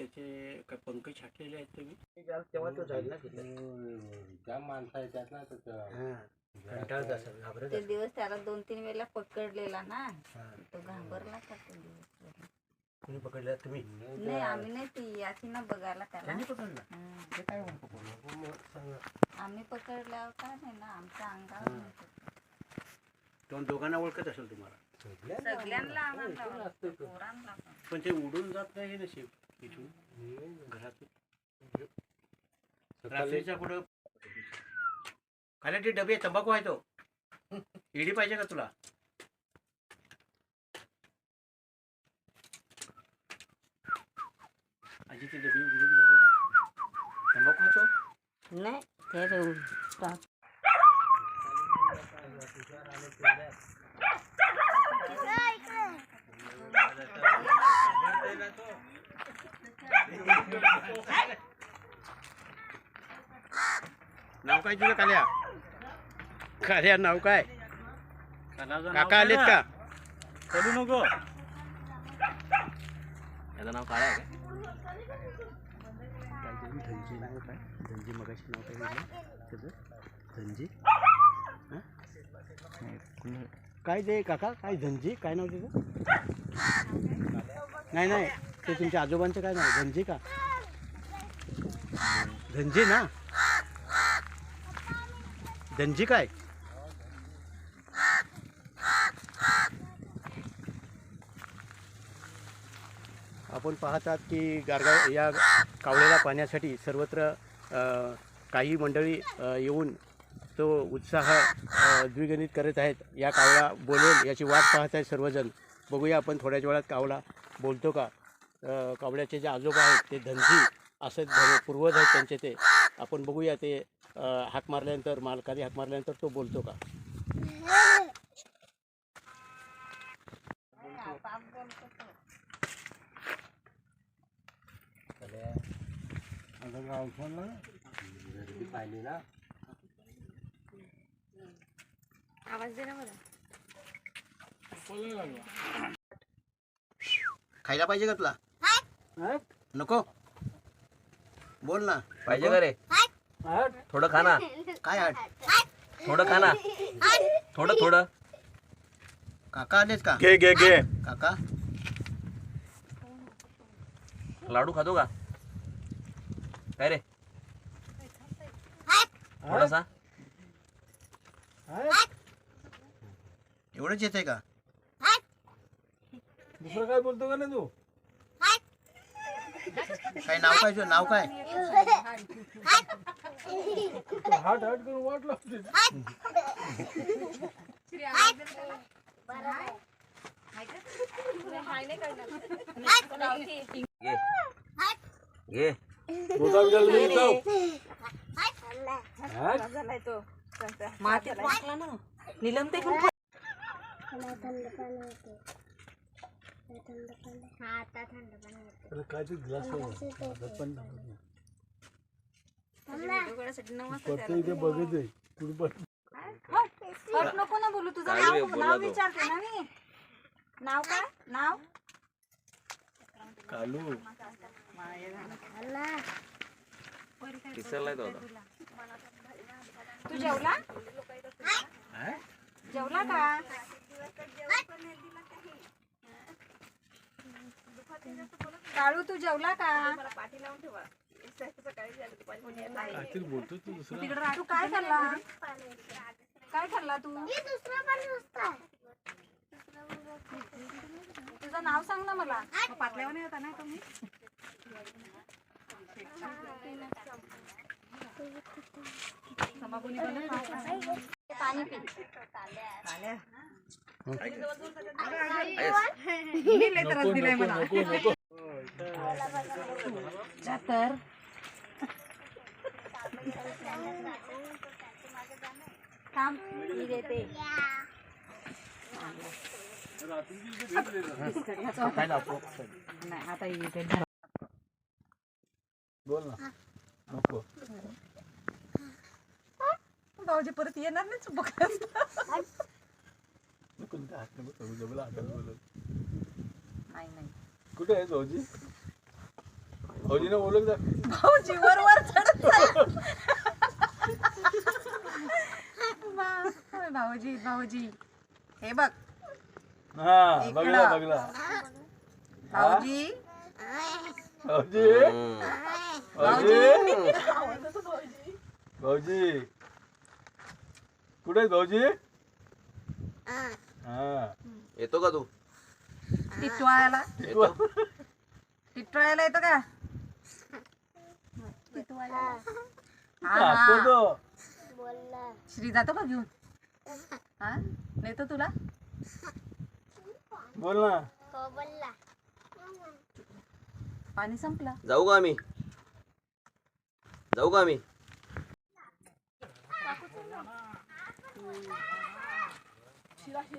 त्याचे काय पंख छाटलेले आहेत तुम्ही तेव्हा तो जाईल ना तिथे त्या माणसा येतात ना तर कंटाळत असेल घाबरत ते असेल. दिवस त्याला दोन तीन वेळेला पकडलेला ना हा. तो घाबरला का तो दिवस कोणी पकडलं तुम्ही नाही आम्ही नाही ती याची ना बघायला त्याला त्यांनी पकडलं हं. ते काय म्हणतो कोण? मग सांगा. आम्ही पकडल्यावर काय नाही ना आमच्या अंगावर नाही पकडलं. दोन दोघांना ओळखत असेल तुम्हाला सगळ्यांना आम्हाला आवडतं, पोरांना पण. पण ते उडून जात नाही हे नशीब इथून घरातून रात्रीचा कुठं खाली ते डबे तंबाखू आहे तो इडी पाहिजे का तुला आजी ते डबे उघडून जा जरा. तंबाखू खातो नाही ते रे- नाव काय तुझं काल्या? काल्या नाव काय? काका आलेत का? चलू नको. त्याचं नाव काय आहे धनजी नाव काय? धनजी मगाशी नाव काय घेतलं त्याचं? धनजी? काय ते काका? काय धनजी? काय नाव त्याचं? नाही नाही. ते तुमच्या आजोबांचं काय नाव धनजी का? धनजी ना? धनजी काय? आपण पाहतात की गारगाव या कावळ्याला पाहण्यासाठी सर्वत्र काही मंडळी येऊन तो उत्साह द्विगणित करत आहेत. या कावळा बोलेल याची वाट पाहत आहेत सर्वजण. बघूया आपण थोड्याच वेळात कावळा बोलतो का? अ, कावळ्याचे जे आजोबा आहेत ते धनजी असं धन पूर्वज आहेत त्यांचे ते. आपण बघूया ते हाक मारल्यानंतर मालकाने हाक मारल्यानंतर तो बोलतो का? आवाज दे ना मला. खायला पाहिजे का तुला? नको. बोल ना. पाहिजे का रे? थोडं खा ना. काय आठ थोडं खा ना. थोडं थोडं. काका आलेत का? घे घे घे. काका? लाडू खातो का? काय रे? थोडासा एवढंच येते का? दुसरं काय बोलतो का नाही तू? काय नाव काय तुझं? नाव काय? हाट हाट करून वाट लागते घे. घे मातीत टाकला ना. निलम ते घेऊन काय ते ग्लास पण पडतं इथे बघत आहे कुठे पण हट नको ना बोलू तुझं काय नाव बोलला नाव तो. विचारते ना मी. नाव काय? नाव? कालू. किसरलाय तो आता. तू जेवला? जेवला का? काळू तू जेवला का? बोलतो तू दुसरं. तिकडे राहू काय खाल्ला? काय खाल्ला तू? तुझं नाव सांग ना मला. पाटल्यावर नाही होता ना तुम्ही पाणी तर थांब मी देते. नाही आता इथे बोल ना. नको. भाऊजी परत येणार नाही बघत कोणत्या हात नको करू जबला हातात बोलत नाही नाही. कुठे आहे भाऊजी? फौजीने ओळख जा भाऊजी वर वर चढत. बा- भाऊजी भाऊजी. हे बघ. हा इकडं. बघला बघला. भाऊजी. भाऊजी? भाऊजी. भाऊजी? कुठे भाऊजी? हा. येतो का तू? टिटवाळ्याला. येतो. टिटवाळ्याला येतो का? हा, हा. तो श्री जातो का घेऊन. हा नेतो तुला? बोल ना. पाणी संपलं. जाऊ का आम्ही? जाऊ का आम्ही? 起来起来